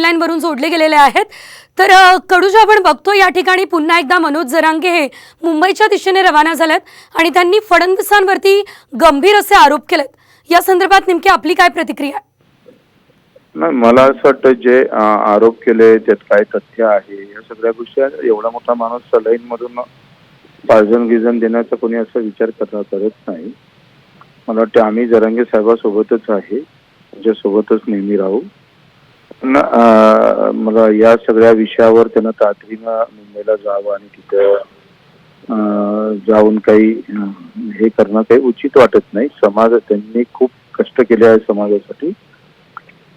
फोनलाईनवरून line वरून जोडले गेलेले आहेत. तर अ, आपण बघतो या ठिकाणी पुन्हा एकदा मनोज जरांगे हे मुंबईच्या दिशेने रवाना झालेत आणि त्यांनी फडणवीसांवरती गंभीर असे आरोप केलेत. या संदर्भात नेमकी आपली काय प्रतिक्रिया मला असं वाटतं जे आरोप केले त्यात काय तथ्य आहे या सगळ्या गोष्टी आहेत. एवढा मोठा माणूस सलाईन मधून पार्जन गिजन देण्याचा कोणी असा विचार करणार करत नाही. मला वाटतं आम्ही जरांगे साहेबासोबतच आहे त्याच्यासोबतच नेहमी राहू. मला या सगळ्या विषयावर त्यांना तातडीनं मुंबईला जावं आणि तिथं जाऊन काही हे करणं काही उचित वाटत नाही. समाज त्यांनी खूप कष्ट केले आहे समाजासाठी.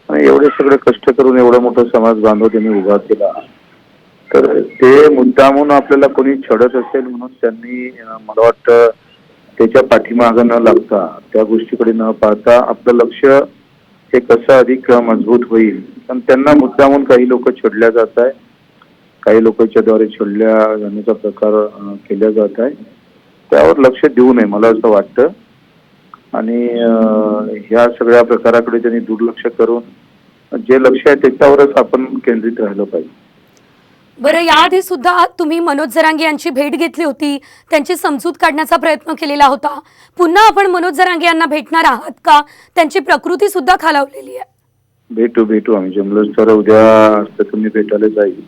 आणि एवढे सगळे कष्ट करून एवढा मोठा समाज बांधव त्यांनी उभा केला. तर ते मुद्दामून आपल्याला कोणी छडत असेल म्हणून त्यांनी मला वाटतं त्याच्या पाठीमागं न लागता त्या गोष्टीकडे न पाहता आपलं लक्ष हे कसं अधिक मजबूत होईल पण त्यांना मुद्दामून काही लोक छोडल्या जात आहे काही लोकांच्याद्वारे छोडल्या जाण्याचा प्रकार केला जात आहे त्यावर लक्ष देऊ नये मला असं वाटतं. आणि ह्या सगळ्या प्रकाराकडे त्यांनी दुर्लक्ष करून जे लक्ष आहे त्याच्यावरच आपण केंद्रित राहिलं पाहिजे. बरं याआधी सुद्धा तुम्ही मनोज जरांगे यांची भेट घेतली होती. त्यांची समजूत काढण्याचा प्रयत्न केलेला होता. पुन्हा आपण मनोज जरांगे यांना भेटणार आहात का? त्यांची प्रकृती सुद्धा खालावलेली आहे. भेटू भेटू आम्ही. जमलो सर उद्या तुम्ही भेटायला जाईल.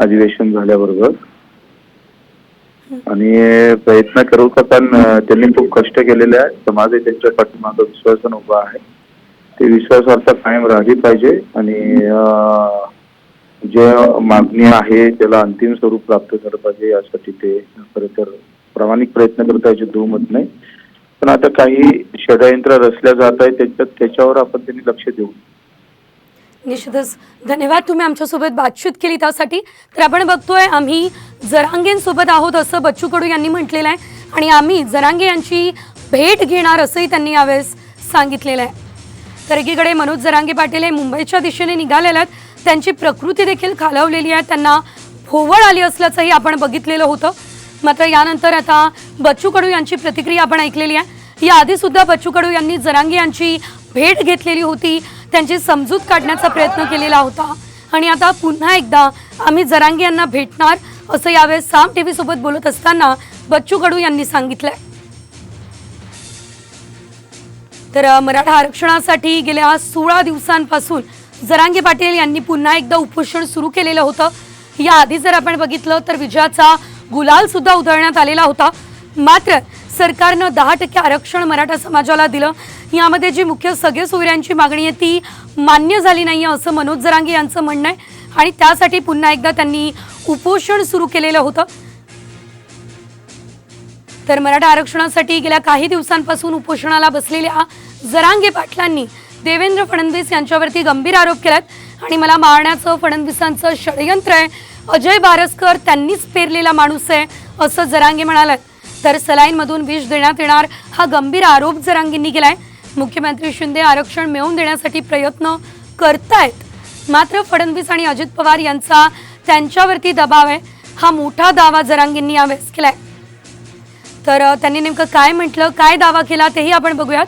अधिवेशन झाल्याबरोबर. आणि प्रयत्न करू का पण त्यांनी खूप कष्ट केलेले आहे समाज हे त्यांच्या पाठीमागं विश्वासन उभा आहे. ते विश्वासार्थ कायम राहिली पाहिजे. आणि जे मागणी आहे त्याला अंतिम स्वरूप प्राप्त झालं पाहिजे यासाठी ते खरं तर प्रामाणिक प्रयत्न करत आहे दुमत नाही. पण आता काही षडयंत्र रचल्या जात आहे त्याच्यात त्याच्यावर आपण त्यांनी लक्ष देऊ. निश्चितच. धन्यवाद तुम्ही आमच्यासोबत बातचीत केली त्यासाठी. तर आपण बघतोय आम्ही जरांगेंसोबत आहोत असं बच्चू कडू यांनी म्हटलेलं आहे. आणि आम्ही जरांगे यांची भेट घेणार असंही त्यांनी यावेळेस सांगितलेलं आहे. तर एकीकडे मनोज जरांगे पाटील हे मुंबईच्या दिशेने निघालेले आहेत. त्यांची प्रकृती देखील खालावलेली आहे. त्यांना भोवळ आली असल्याचंही आपण बघितलेलं होतं. मात्र यानंतर आता बच्चू कडू यांची प्रतिक्रिया आपण ऐकलेली आहे. याआधीसुद्धा बच्चू कडू यांनी जरांगे यांची भेट घेतलेली होती. त्यांची समजूत काढण्याचा प्रयत्न केलेला होता. आणि आता पुन्हा एकदा आम्ही जरांगे यांना भेटणार असं यावेळेस साम टी सोबत बोलत असताना बच्चू कडू यांनी सांगितलंय. तर मराठा आरक्षणासाठी गेल्या सोळा दिवसांपासून जरांगे पाटील यांनी पुन्हा एकदा उपोषण सुरू केलेलं होतं. याआधी जर आपण बघितलं तर विजयाचा गुलाल सुद्धा उधळण्यात आलेला होता. मात्र सरकारनं दहा टक्के आरक्षण मराठा समाजाला दिलं. यामध्ये जी मुख्य सगळे सोयऱ्यांची मागणी आहे ती मान्य झाली नाही असं मनोज जरांगे यांचं म्हणणं आहे. आणि त्यासाठी पुन्हा एकदा त्यांनी उपोषण सुरू केलेलं होतं. तर मराठा आरक्षणासाठी गेल्या काही दिवसांपासून उपोषणाला बसलेल्या जरांगे पाटलांनी देवेंद्र फडणवीस यांच्यावरती गंभीर आरोप केलेत. आणि मला मारण्याचं फडणवीसांचं षडयंत्र आहे. अजय बारसकर त्यांनीच पेरलेला माणूस आहे असं जरांगे म्हणालात तर सलाईनमधून विष देण्यात येणार हा गंभीर आरोप जरांगींनी केलाय. मुख्यमंत्री शिंदे आरक्षण मिळवून देण्यासाठी प्रयत्न करतायत. मात्र फडणवीस आणि अजित पवार यांचा त्यांच्यावरती दबाव आहे. हा मोठा दावा जरांगेंनी यावेळेस केलाय. तर त्यांनी नेमकं काय म्हटलं काय दावा केला तेही आपण बघूयात.